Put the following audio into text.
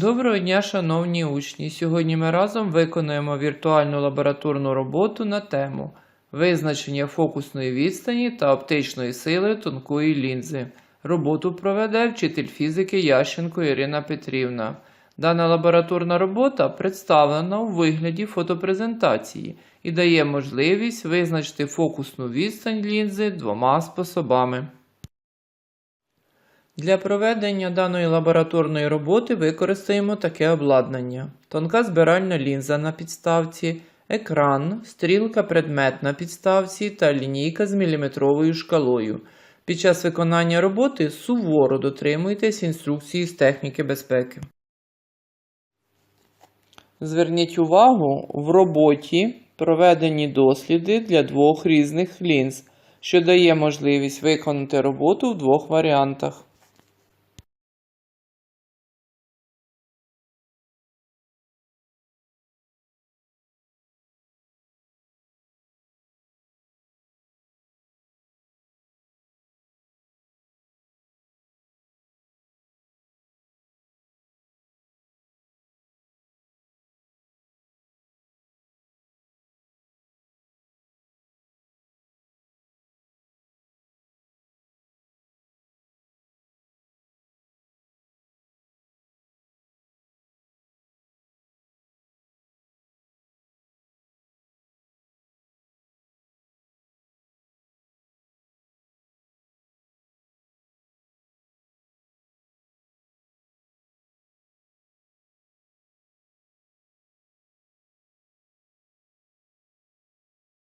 Доброго дня, шановні учні! Сьогодні ми разом виконуємо віртуальну лабораторну роботу на тему визначення фокусної відстані та оптичної сили тонкої лінзи. Роботу проведе вчитель фізики Ященко Ірина Петрівна. Дана лабораторна робота представлена у вигляді фотопрезентації і дає можливість визначити фокусну відстань лінзи двома способами. Для проведення даної лабораторної роботи використаємо таке обладнання: тонка збиральна лінза на підставці, екран, стрілка предмет на підставці та лінійка з міліметровою шкалою. Під час виконання роботи суворо дотримуйтесь інструкції з техніки безпеки. Зверніть увагу, в роботі проведені досліди для двох різних лінз, що дає можливість виконати роботу в двох варіантах.